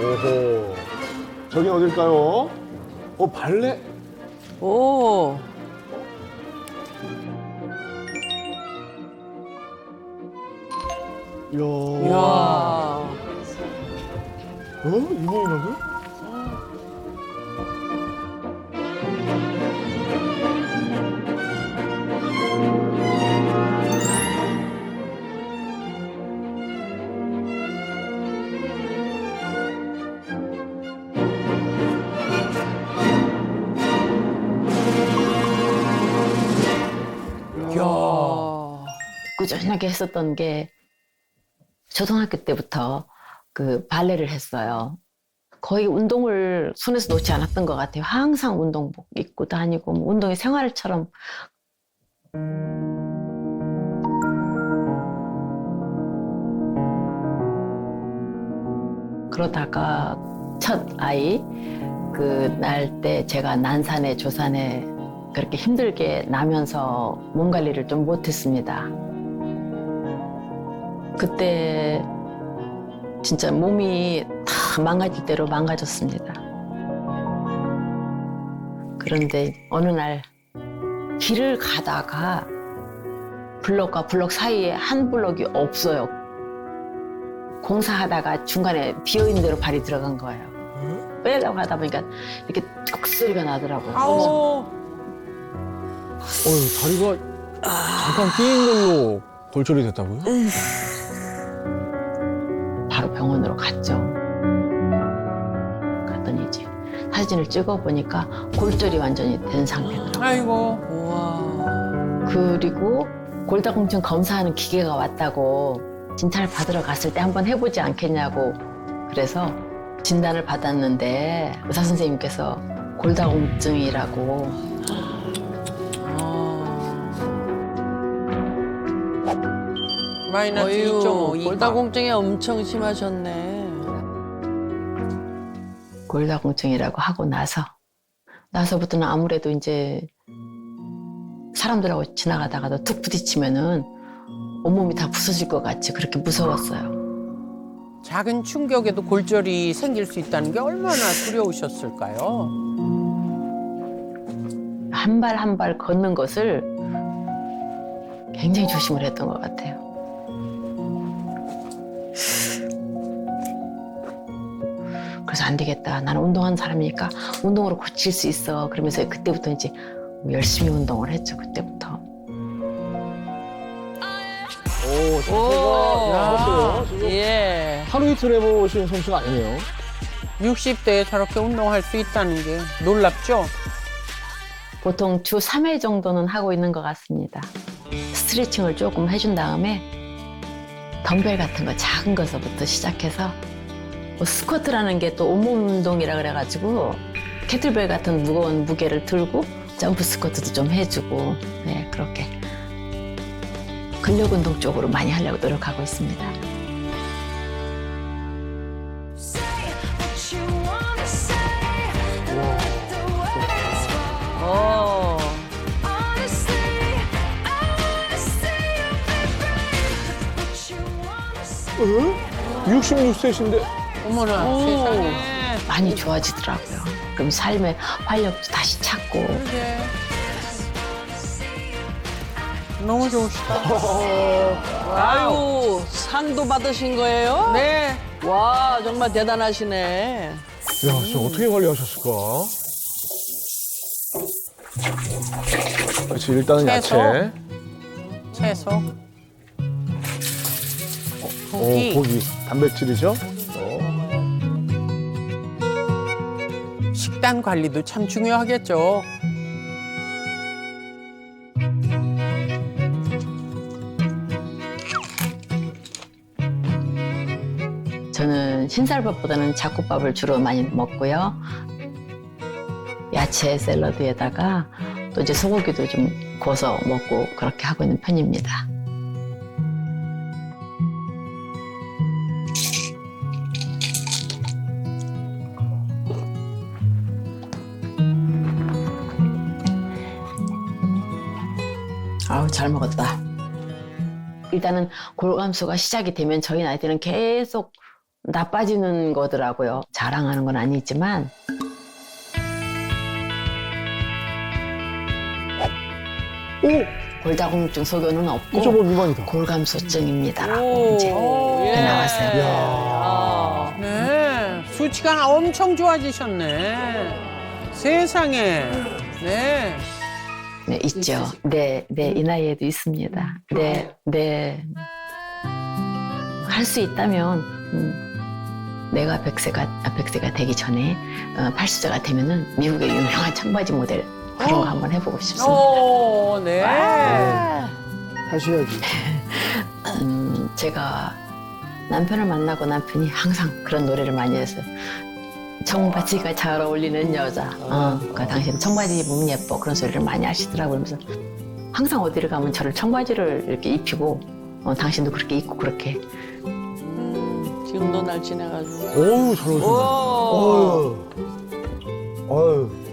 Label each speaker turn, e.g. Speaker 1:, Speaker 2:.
Speaker 1: 오호. 저긴 어딜까요? 어, 발레?
Speaker 2: 오.
Speaker 1: 이야. 어? 이분이라고?
Speaker 3: 꾸준하게 했었던 게 초등학교 때부터 그 발레를 했어요. 거의 운동을 손에서 놓지 않았던 것 같아요. 항상 운동복 입고 다니고 뭐 운동의 생활처럼 그러다가 첫 아이 그 날 때 제가 난산에 조산에 그렇게 힘들게 나면서 몸 관리를 좀 못했습니다. 그때 진짜 몸이 다 망가질 대로 망가졌습니다. 그런데 어느 날 길을 가다가 블럭과 블럭 사이에 한 블럭이 없어요. 공사하다가 중간에 비어있는 대로 발이 들어간 거예요. 빼려고 하다 보니까 이렇게 뚝 소리가 나더라고요.
Speaker 2: 아우.
Speaker 1: 어, 다리가 잠깐 끼인 걸로 골절이 됐다고요?
Speaker 3: 바로 병원으로 갔죠. 갔더니 이제 사진을 찍어보니까 골절이 완전히 된 상태더라고요.
Speaker 2: 아이고. 우와.
Speaker 3: 그리고 골다공증 검사하는 기계가 왔다고 진찰 받으러 갔을 때 한번 해보지 않겠냐고 그래서 진단을 받았는데 의사 선생님께서 골다공증이라고
Speaker 2: 마이너스
Speaker 4: 어유
Speaker 2: 2.5
Speaker 4: 골다공증이 엄청 심하셨네.
Speaker 3: 골다공증이라고 하고 나서 나서부터는 아무래도 이제 사람들하고 지나가다가도 툭 부딪히면은 온몸이 다 부서질 것 같이 그렇게 무서웠어요.
Speaker 2: 작은 충격에도 골절이 생길 수 있다는 게 얼마나 두려우셨을까요?
Speaker 3: 한 발 한 발 걷는 것을 굉장히 조심을 했던 것 같아요. 안 되겠다. 나는 운동하는 사람이니까 운동으로 고칠 수 있어. 그러면서 그때부터 이제 열심히 운동을 했죠. 그때부터.
Speaker 1: 오, 지금
Speaker 4: 예.
Speaker 1: 하루 이틀 해보신 솜씨가 아니네요.
Speaker 2: 60대에 저렇게 운동할 수 있다는 게 놀랍죠?
Speaker 3: 보통 주 3회 정도는 하고 있는 것 같습니다. 스트레칭을 조금 해준 다음에 덤벨 같은 거 작은 것부터 시작해서 뭐 스쿼트라는 게 또 온몸 운동이라 그래가지고 캐틀벨 같은 무거운 무게를 들고 점프 스쿼트도 좀 해주고 네 그렇게 근력 운동 쪽으로 많이 하려고 노력하고 있습니다.
Speaker 4: 어.
Speaker 1: 어? 66세신데
Speaker 2: 어머나
Speaker 4: 오.
Speaker 2: 세상에.
Speaker 3: 많이 좋아지더라고요. 그럼 삶의 활력도 다시 찾고
Speaker 2: 그러게. 너무 좋으시다.
Speaker 4: 아유, 상도 받으신 거예요?
Speaker 2: 네.
Speaker 4: 와, 정말 대단하시네.
Speaker 1: 야, 진짜 어떻게 관리하셨을까? 그렇지, 일단은
Speaker 2: 채소.
Speaker 1: 야채.
Speaker 2: 채소.
Speaker 1: 오,
Speaker 2: 고기.
Speaker 1: 고기. 단백질이죠?
Speaker 2: 식단 관리도 참 중요하겠죠.
Speaker 3: 저는 흰쌀밥보다는 잡곡밥을 주로 많이 먹고요. 야채 샐러드에다가 또 이제 소고기도 좀 구워서 먹고 그렇게 하고 있는 편입니다. 아우 잘 먹었다. 일단은 골감수가 시작이 되면 저희 나이 때는 계속 나빠지는 거더라고요. 자랑하는 건 아니지만
Speaker 1: 오!
Speaker 3: 골다공증 소견은 없고
Speaker 1: 1.5 미만이다.
Speaker 3: 골감소증입니다라고 이제
Speaker 4: 예.
Speaker 3: 나왔어요.
Speaker 1: 이야.
Speaker 4: 아.
Speaker 2: 네. 수치가 엄청 좋아지셨네. 세상에. 네.
Speaker 3: 네, 있죠. 네, 네, 이 나이에도 있습니다. 네, 네. 할 수 있다면, 음, 내가 100세가, 아, 100세가 되기 전에, 어, 80세가 되면은 미국의 유명한 청바지 모델 그런 거 한번 해보고 싶습니다.
Speaker 2: 오, 네.
Speaker 1: 하셔야지.
Speaker 3: 음, 제가 남편을 만나고 남편이 항상 그런 노래를 많이 했어요. 청바지가 잘 어울리는 여자. 어, 그러니까 당신 청바지 입으면 예뻐. 그런 소리를 많이 하시더라고요. 그러면서 항상 어디를 가면 저를 청바지를 이렇게 입히고, 어, 당신도 그렇게 입고 그렇게.
Speaker 4: 음, 지금도 날 지나가지고.
Speaker 1: 어우, 잘 오신다.
Speaker 4: 오.
Speaker 1: 어휴. 어휴.
Speaker 4: 이야.